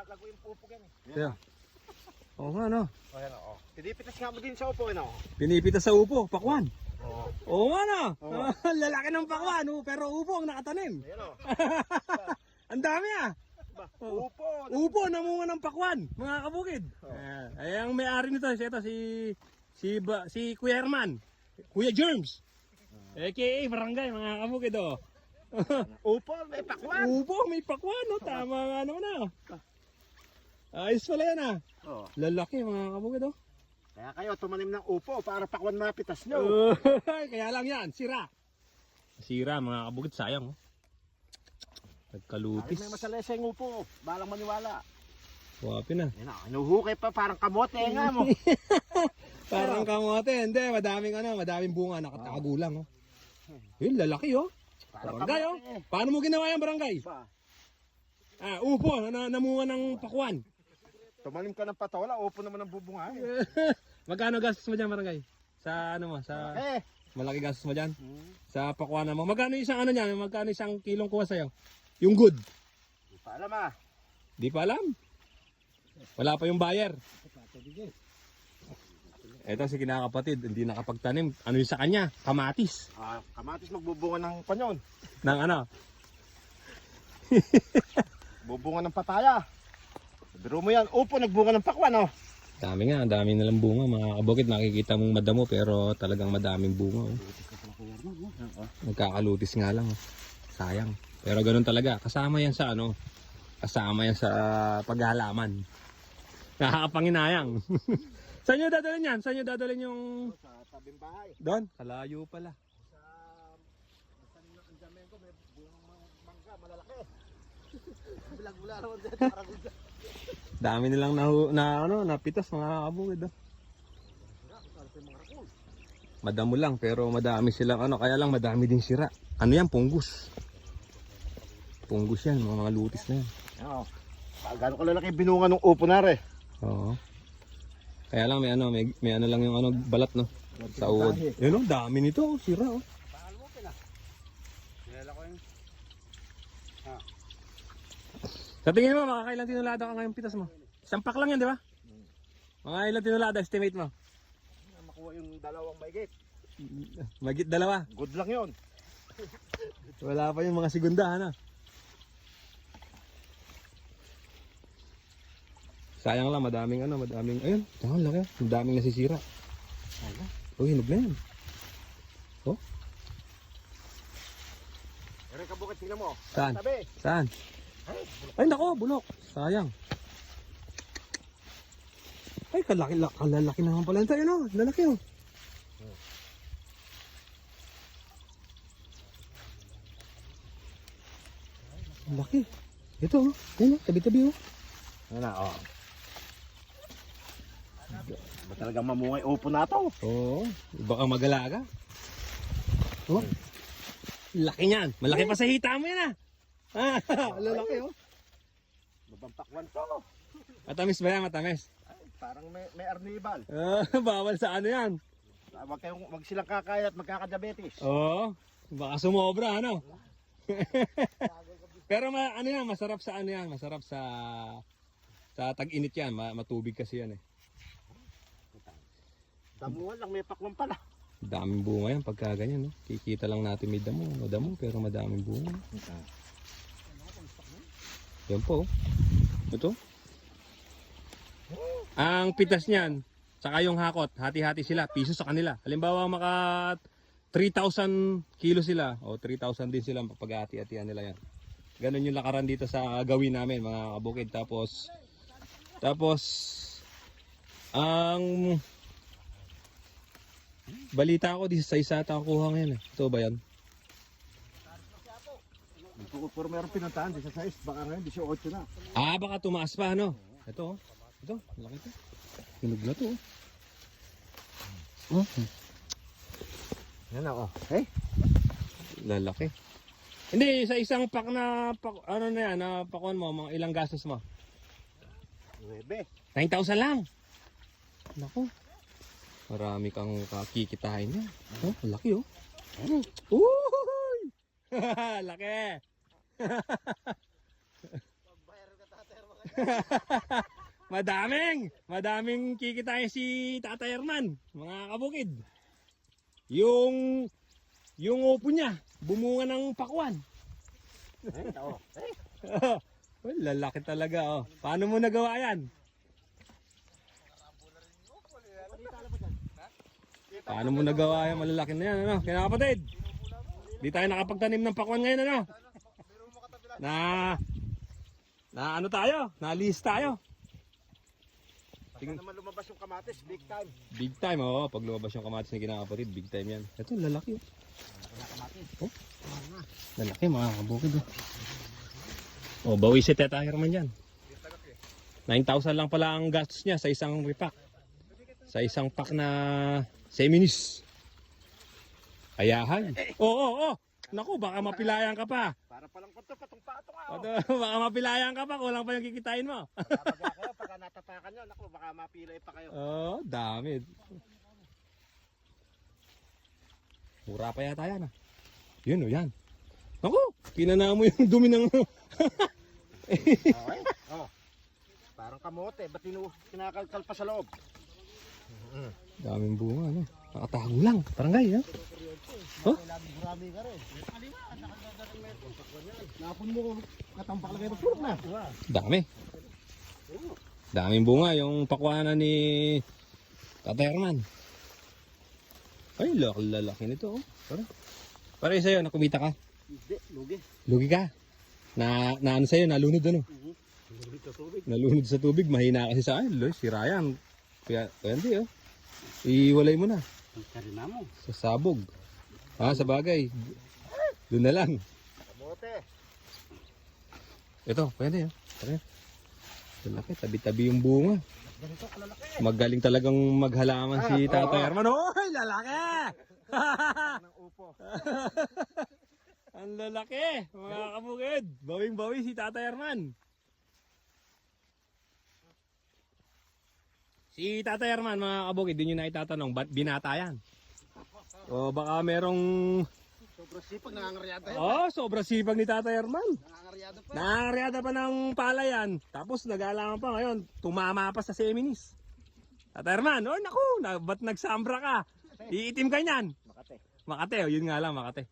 Nakalago yung pupo yan eh. Kaya. Oo nga, no? O yan o. Pinipitas nga mo din sa upo ano. Pinipita sa upo, pakwan. Oo. Oo nga, no? Oo. Lalaki ng pakwan, oh, pero upo ang nakatanim. Ayan o. Ang dami ah. Oo. upo. Upo, namunga ng pakwan, mga kabukid. Oo. Ayan. Ay, ang may-ari nito, si, ito, si, si, ba, si Kuya Herman. Kuya Germs. AKA Barangay, mga kabukid, oh. Upo, may pakwan. Upo, may pakwan, no? Tama nga naman, ah. Ayos pala yan, ah. Oo. Lalaki, mga kabukid, oh. Kaya kayo tumanim ng upo para pakwan mapitas nyo. Oh, kaya lang yan, sira. Sira, mga kabukid, sayang, oh. Nagkalupis. may masalesa yung upo. Balang maniwala. Wapi na. Yan o. Inuhukay pa parang kamote nga mo. Parang kamote, hindi, madaming ano, madaming bunga, nakatago lang, oh. Yun, lalaki, oh. Parang Barangay, oh. kamote. Paano mo ginawa yan, barangay? Ba, Ah, upo, na, namunga ng pakwan. Tumanim ka ng patola, upo naman ang bubunga. Magkano gastos mo dyan, barangay? Sa ano mo, sa Eh. malaki gastos mo dyan? Hmm. Sa pakwan mo. Magkano isang ano niyan? Magkano isang kilong kuha sa'yo? Yung good. Di pa alam ah. Di pa alam. Wala pa yung buyer. Ito si kinakapatid, hindi nakapagtanim. Ano yung sa kanya? Kamatis. Ah, kamatis magbubunga ng panyon. Ng ano? Bubunga ng pataya. Biro mo yan, upo nagbunga ng pakwan oh. Dami nga, dami nilang bunga. Mga kabukit, nakikita mong madamo pero talagang madaming bunga. Oh. Nagkakalutis nga lang. Oh. Sayang. Pero ganun talaga. Kasama yan sa ano? Kasama yan sa ah, paghalaman. Nakakapanginayang. Saan nyo dadalhin yan? Saan nyo dadalhin yung... Sa tabing bahay. Doon? Kalayo pala. Sa damen ko, may mang- mangga, malalaki. Bilang mula naman dyan, parang. Dami nilang na, na ano, napitas mga kabukid. Oh. Madamo lang pero madami silang ano, kaya lang madami din sira. Ano yan? Punggus. Punggus yan, mga, mga lutis na yan. Oo. Gano'n kalalaki binunga ng upo na re. Oo. Kaya lang may ano, may, may ano lang yung ano, balat no. Sa uod. Yun oh, dami nito, oh, sira oh. Paano mo pina? Kilala ko yung... Sa tingin mo, makakailang tinulada ka ngayong pitas mo? Isang pack lang yan, di ba? Mga ilang tinulada, estimate mo? Makuha yung dalawang maigit. Magit dalawa. Good lang yun. Wala pa yung mga segunda, ano? Sayang lang, madaming ano, madaming, ayun, ayun, laki, madaming nasisira. Oh, hinog na yan. Ere ka bukit, tingnan mo. Saan? Saan? Ay, nako, bulok. Sayang. Ay, kalaki, la- kalalaki naman pala. Ito, yun oh, lalaki oh. Ang Laki. Ito oh, yun oh, tabi-tabi oh. Ano na, oh. Ba talagang mamungay upo na to? Oo, baka magalaga. Oh. Laki niyan. Malaki pa sa hita mo yan ah. Ah, lalaki oh. Babampak to. Matamis ba yan? Matamis. Ay, parang may, may arnibal. Ah, bawal sa ano yan. Ah, Wag, kayong, wag silang kakain at magkakadiabetes. Oo. Baka sumobra, ano? Pero ma, ano yan, masarap sa ano yan, masarap sa sa tag-init yan, ma, matubig kasi yan eh. Damuhan lang, may pakwang pala. Daming bunga yan pagka ganyan, no? Kikita lang natin may damo, madamo, pero madaming bunga. Yan po. oh. Ito. Ang pitas niyan, saka yung hakot, hati-hati sila, piso sa kanila. Halimbawa maka 3,000 kilo sila, o 3,000 din sila pag hati-hatihan nila yan. Ganun yung lakaran dito sa gawin namin mga kabukid. Tapos, tapos, ang balita ko, di sa isa ata kuha ngayon eh. Ito ba yan? Puro meron pinuntahan, 16, baka ngayon 18 na. Ah, baka tumaas pa, ano? Ito, oh. Ito, laki to. Hinog na to, oh. Oh, Yan ako. Eh? lalaki. Hindi, sa isang pack na, pak, ano na yan, na pakuan mo, mga ilang gastos mo? 9. 9,000 lang. Naku. Marami kang kakikitahin niya. Oh, laki, oh. Uy! laki. madaming, madaming kikitain si Tata Herman, mga kabukid. Yung, yung upo niya, bumunga ng pakwan. Eh, ito. Eh, well, lalaki talaga, oh. Paano mo nagawa yan? Paano mo nagawa yan? Malalaki na yan, ano? Kaya kapatid, di tayo nakapagtanim ng pakwan ngayon, ano? Na, na ano tayo? Na list tayo. Tingnan naman lumabas yung kamatis, big time. Big time, oo. Pag lumabas yung kamatis ni kinakapatid, big time yan. Ito, lalaki. oh. Oh? Lalaki, mga kabukid. Oh, oh bawi si Teta Herman yan. 9,000 lang pala ang gastos niya sa isang repack. Sa isang pack na seminis. Ayahan. Oo, oo, oo. Naku, baka mapilayan ka pa. Para palang kunto, patong patong ah. Ano, baka mapilayan ka pa, kulang pa yung kikitain mo. Kapag kayo, pagka natatakan nyo, naku, baka mapilay pa kayo. Oo, oh, dami. Mura pa yata yan ah. Yun o, yan. Naku, kinana mo yung dumi ng... Okay? Oh. Parang kamote, ba't tinu kinakalkal pa sa loob? Daming bunga, ano. Nakatago lang. Barangay, ha? Rin. Napon mo, katampak lagay ng purok na. Dami. Daming bunga. Yung pakwanan ni Tata Herman. Ay, laki lalaki nito, oh. Pare. Pare sa'yo, nakumita ka. Hindi, lugi. Lugi ka. Na, na ano sa'yo, nalunod ano. Lugi sa tubig. Nalunod sa tubig, mahina kasi sa akin. Loy, si Ryan. Kaya, kaya hindi, oh. Iwalay mo na. Ang karina mo. Sa sabog. Ah, sa bagay. Doon na lang. Kamote. Ito, pwede, oh. Pare. Lalaki, tabi-tabi yung bunga. Ganito kalalaki. Magaling talagang maghalaman si Ah, Tata oo. Herman. Oy, lalaki! ng upo. Ang lalaki, mga kabukid. Bawing-bawi si Tata Herman. Si Tata Herman, mga kabukid, din nyo na itatanong, ba't binata yan? O baka merong... Sobrang sipag, nangangaryada yun. Oh, sobrang sipag ni Tata Herman. Nangangaryada pa. Nangaryada pa ng palayan. Tapos nag-aalaman pa ngayon, tumama pa sa seminis. Tata Herman, oh naku, na, ba't nagsambra ka? Iitim ka niyan. Makate. Makate, oh, yun nga lang, Makate.